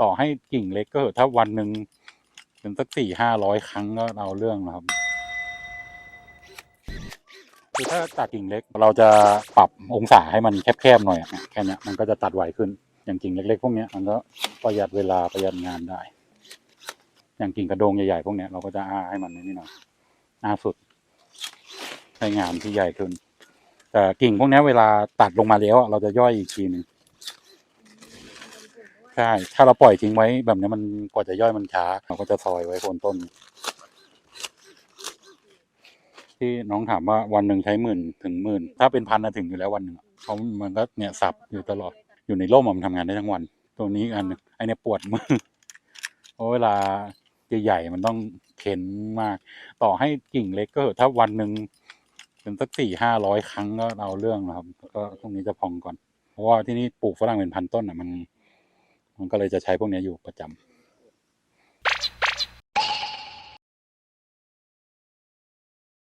ต่อให้กิ่งเล็กก็เถอะถ้าวันหนึ่งเป็นสักสี่ห้าร้อยครั้งก็เอาเรื่องนะครับคือถ้าตัดกิ่งเล็กเราจะปรับองศาให้มันแคบๆหน่อยแค่นี้มันก็จะตัดไวขึ้นอย่างกิ่งเล็ก ๆ พวกนี้มันก็ประหยัดเวลาประหยัดงานได้ อย่างกิ่งกระโดงใหญ่ๆพวกนี้เราก็จะอ้าให้มันนี่หน่อยหน้าสุดให้งานที่ใหญ่ขึ้นแต่กิ่งพวกนี้เวลาตัดลงมาแล้วเราจะย่อยอีกทีหนึง ใช่ ถ้าเราปล่อยทิ้งไว้แบบนี้มันกว่าจะย่อยมันช้าเราก็จะซอยไว้โคนต้น ที่น้องถามว่าวันหนึ่งใช้หมื่นถึงหมื่น ถ้าเป็นพันนะถึงอยู่แล้ววันหนึ่งเพราะมันก็เนี่ยสับอยู่ตลอด อยู่ในร่มมันทำงานได้ทั้งวัน ตัวนี้อันหนึ่งไอเนี่ยปวดมือเพราะเวลาใหญ่ๆมันต้องเข็นมาก ต่อให้กิ่งเล็กก็ถ้าวันหนึ่งเป็นสักสี่ห้าร้อยครั้งก็เอาเรื่องนะครับ ก็ตรงนี้จะพองก่อน เพราะว่าที่นี่ปลูกฝรั่งเป็นพันต้นอะมัน มันก็เลยจะใช้พวกนี้อยู่ประจำ